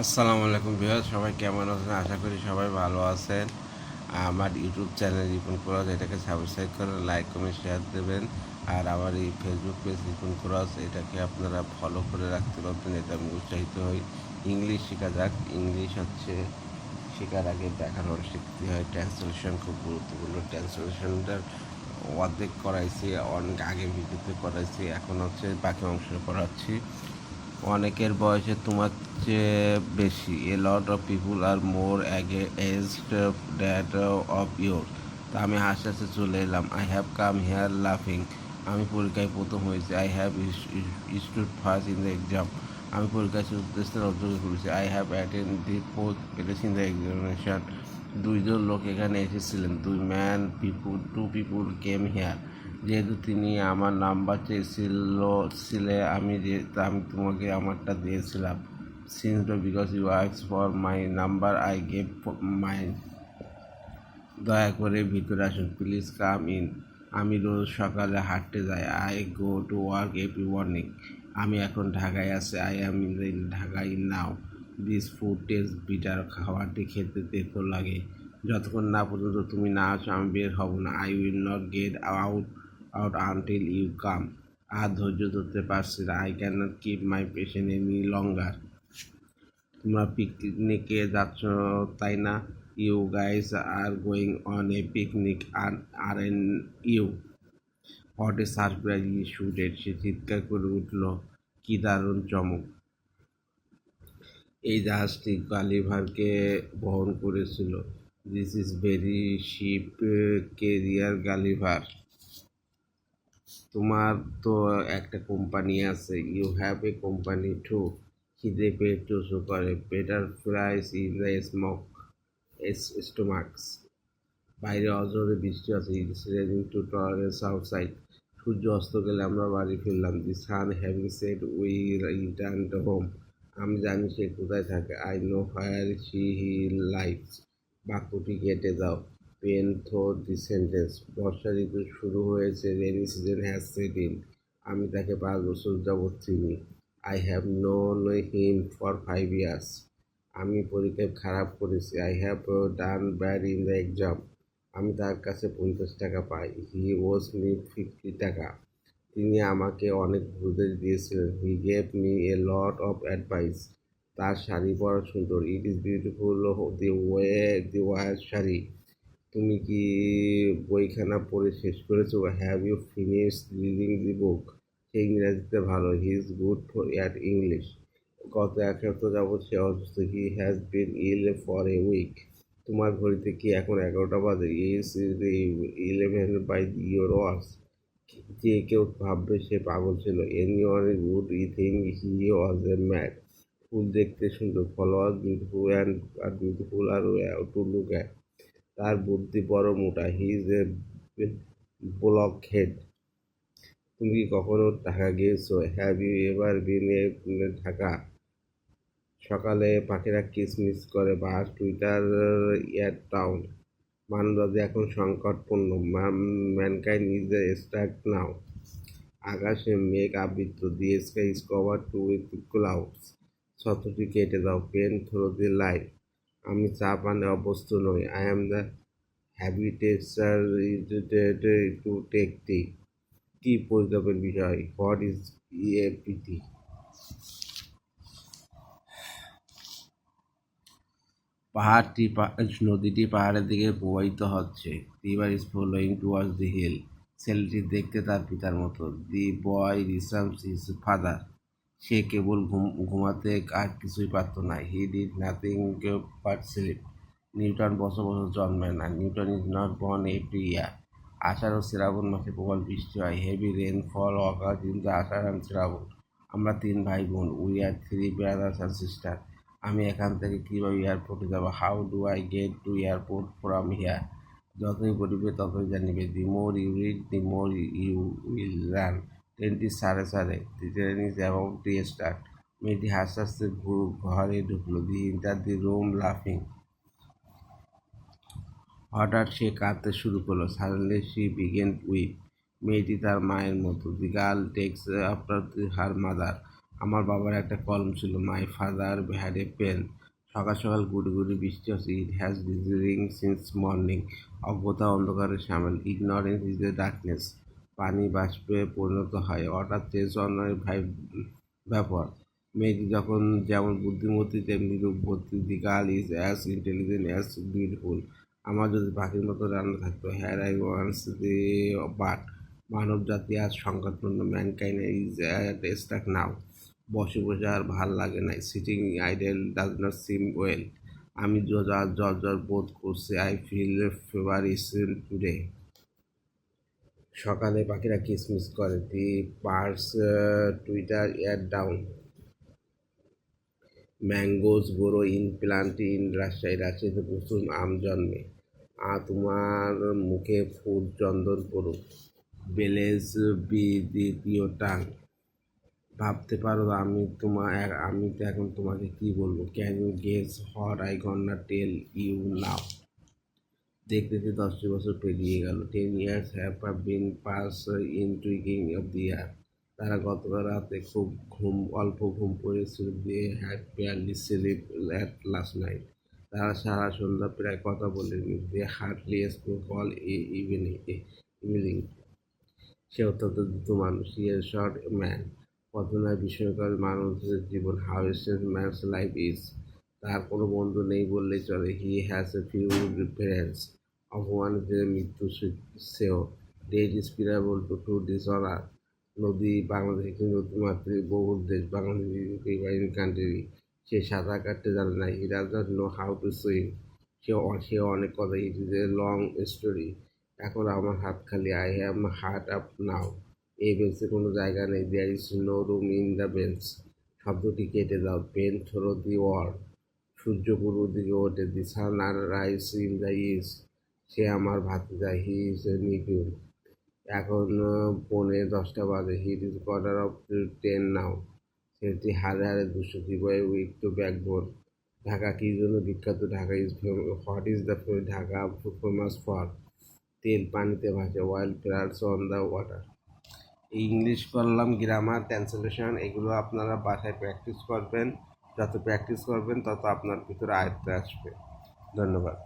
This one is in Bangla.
আসসালামু আলাইকুম ভিউয়ার সবাই কেমন আছেন? আশা করি সবাই ভালো আছেন। আমার ইউটিউব চ্যানেল রিপন ক্রস, এটাকে সাবস্ক্রাইব করে লাইক কমেন্ট শেয়ার দেবেন। আর আমার এই ফেসবুক পেজ রিপন ক্রস, এটাকে আপনারা ফলো করে রাখতে পারবেন। এতে আমি উৎসাহিত হই। ইংলিশ শেখা যাক। ইংলিশ হচ্ছে শেখার আগে ব্যাকরণ শিখতে হয়। ট্রান্সলেশন খুব গুরুত্বপূর্ণ। ট্রান্সলেশনটার অর্ধেক করাইছি, অনেক আগে ভিডিওতে করাইছি। এখন হচ্ছে বাকি অংশ করাচ্ছি। অনেকের বয়সে তোমার চেয়ে বেশি। A lot of people are more age that of your তা আমি হাসতে হাসতে চলে এলাম। আই হ্যাভ কাম হেয়ার লাফিং আমি পরীক্ষায় প্রথম হয়েছি। I have stood first in the exam আমি পরীক্ষায় উদ্দেশ্যে অর্জন করেছি। I have attend the fourth place in the examination দুইজন লোক এখানে এসেছিলেন। দুই man people two people came here যেহেতু তিনি আমার নাম্বার চেয়েছিল, ছিলে আমি আমি তোমাকে আমারটা দিয়েছিলাম। Since because you আক্স for my number I gave mine দয়া করে ভিতরে আসুন প্লিজ কাম ইন আমি রোজ সকালে হাঁটতে যাই। I go to work every morning আমি এখন ঢাকায় আছি। আই এম ইন ঢাকায় now this food taste bitter খাবারটি খেতে তেতো লাগে। যতক্ষণ না পর্যন্ত তুমি না আসো, আমি বের হব না। I will not get out out until you come আর ধৈর্য ধরতে পারছি না। I can not keep my patient any longer তোমরা পিকনিকে যাচ্ছ, তাই না? You guys are going on a picnic R and you hot a surprise shouted সে চিৎকার করে উঠল। কি দারুণ চমক। এই জাহাজটি গালিভারকে বহন করেছিল। This is very ship carrier Gulliver তোমার তো একটা কোম্পানি আছে you have a company too খিদে পেট চুষো করে better fries in the smoke stomachs বাইরে অজরে বৃষ্টি আছে it's raining to tolerance outside সূর্য অস্ত গেলে আমরা বাড়ি ফিরলাম the sun having set we return to home আমি জানি সে কোথায় থাকে I know where she he lives বাক্যটি কেটে দাও। পেন থো দি সেন্টেন্স বর্ষা ঋতু শুরু হয়েছে rainy season has set in আমি তাকে পাঁচ বছর যাবৎ চিনি। I have known him for five years আমি পরীক্ষায় খারাপ করেছি। I have done bad in the exam আমি তার কাছে পঞ্চাশ টাকা পাই। হি ওয়াজ মি ফিফটি টাকা। তিনি আমাকে অনেক উপদেশ দিয়েছিলেন। He gave me a lot of advice তার শাড়ি পরা সুন্দর। It is beautiful the way the wear sari. তুমি কি বইখানা পড়ে শেষ করেছ? Have you finish reading the book সে ইংরাজিতে ভালো। He is good for at English গত এক সপ্তাহ যাবৎ সে অসুস্থ। He has been ill for a week তোমার ঘড়িতে কি এখন এগারোটা বাজে? Is eleven by your watch যে কেউ ভাববে সে পাগল ছিল। Anyone would I think he was a mad fool দেখতে সুন্দর। Follower beautiful and are beautiful are to look at তার বুদ্ধি বড় মোটা। He is a block head তুমি কি কখনো ঢাকা গিয়েছো? Have you ever been a Dhaka? সকালে পাখিরা কিসমিস করে বাস টুইটার এয়ার টাউন মানবজাতি এখন সংকটপূর্ণ। Mankind is a start now আকাশে মেঘ আবৃত। The sky is cover to with clouds ছত্রটি কেটে দাও। পেন থ্রো দি লাইট আমি চা পানে অভ্যস্ত নই। I am the habituated to take tea কি পরিতাপের বিষয় হোয়াট ইজ এ পিটি পাহাড়টি নদীটি পাহাড়ের দিকে প্রবাহিত হচ্ছে। River is flowing towards the hill ছেলেটি দেখতে তার পিতার মতো। দি বয় রিসামস ইজ ফাদার সে কেবল ঘুম, ঘুমাতে আর কিছুই পারত না। He did nothing but sleep. Newton বছর বছর জন্মায় না। Newton is not born every year Asharh ও শ্রাবণ মাসে প্রবল বৃষ্টি হয়। হেভি রেনফল অকার কিন্তু আষাঢ় অ্যান্ড শ্রাবণ। আমরা তিন ভাই বোন we are three brothers and sister. আমি এখান থেকে কীভাবে এয়ারপোর্টে যাব? How do I get to airport from here? যতই পড়িবে ততই জানিবে। The more you read, the more you will run. ট্রেনটি সাড়ে সাড়ে the train is the start মেয়েটি হাসতে হাসতে ঘরে ঢুকলো। দি ইন্টার দি রুম লাফিং হঠাৎ সে কাঁদতে শুরু করল। সাডেনলি সি বিগেন উইপ মেয়েটি তার মায়ের মতো। The girl takes after her mother আমার বাবার একটা কলম ছিল। My father had a pen সকাল সকাল গুড়ি গুড়ি বৃষ্টি হচ্ছে। It has visiting since morning অজ্ঞতা অন্ধকারের সামিল। ইগনোরেন্স ইজ এ ডার্কনেস পানি বাষ্পে পরিণত হয়। অন্যের ভাই ব্যাপার মেয়েটি যখন যেমন বুদ্ধিমতী তেমনি রূপবতী the girl is as intelligent as beautiful. আমার যদি পাখির মতো রান্না থাকতো, had I wings the bird মানব জাতি আজ সংকটপূর্ণ ম্যানকাইন ইজ স্টাক নাও। বসে বসে আর ভালো লাগে নাই। Sitting idle does not seem well. আমি জ্বর বোধ করছি, I feel fever is today. সকালে পাখিরা কিসমিস করে। The purse twitter air down. Mangoes grow in, plant, in, Rajshahi, রাজশাহীতে প্রচুর আম জন্মে। আ তোমার মুখে ফুল চন্দন করুক বেলেজ, বি দ্বিতীয় টাং। ভাবতে পারো আমি তোমার আমি তো এখন তোমাকে কি বলব? Can you guess what I gonna tell you now. দেখতে দেখতে দশটি বছর পেরিয়ে গেল। Ten years have been pass in twinkling of the year তারা গতকাল রাতে খুব ঘুম, অল্প ঘুম পড়েছিল। They had poorly sleep at last night তারা সারা সন্ধ্যা প্রায় কথা বলেনি। They hardly spoke all evening evening সে অত্যন্ত দ্রুত মানুষ। ইয়ে শর্ট ম্যান কত না বিষয়কর মানুষের জীবন। হাউ ম্যানস লাইফ ইজ তার কোনো বন্ধু নেই বললেই চলে। He has a few friends অপমানিতের মৃত্যু সেও। Death preferable to to dishonour নদী বাংলাদেশ একটি নদীমাতৃক বহুল দেশ বাংলাদেশ কান্ট্রি সে সাঁতার কাটতে জানে না। He does not know how to swim সে সে অনেক কথা। It is a long story এখন আমার হাত খালি। I have hurt up now এই বেঞ্চে কোনো জায়গা নেই। There is no room in the bench শব্দটি কেটে দাও। পেন থ্রো দি ওয়ার্ড সূর্য পূর্ব দিকে ওঠে the sun are rise in the east সে আমার ভাতে যায় হি ইজ নিপিউল এখন পৌনে দশটা বাজে it is quarter of ten now. সেটি হারে হারে দুশো কীভাবে উইক টু ব্যাকবোন। ঢাকা কী জন্য বিখ্যাত? Dhaka is what is the Dhaka famous for? তেল, পানিতে ভাসে wild flowers on the water. English করলাম গ্রামার ট্রান্সলেশন এগুলো আপনারা বাসায় প্র্যাকটিস করবেন। যত প্র্যাকটিস করবেন তত আপনার ভিতরে আয়ত্তে আসবে। ধন্যবাদ।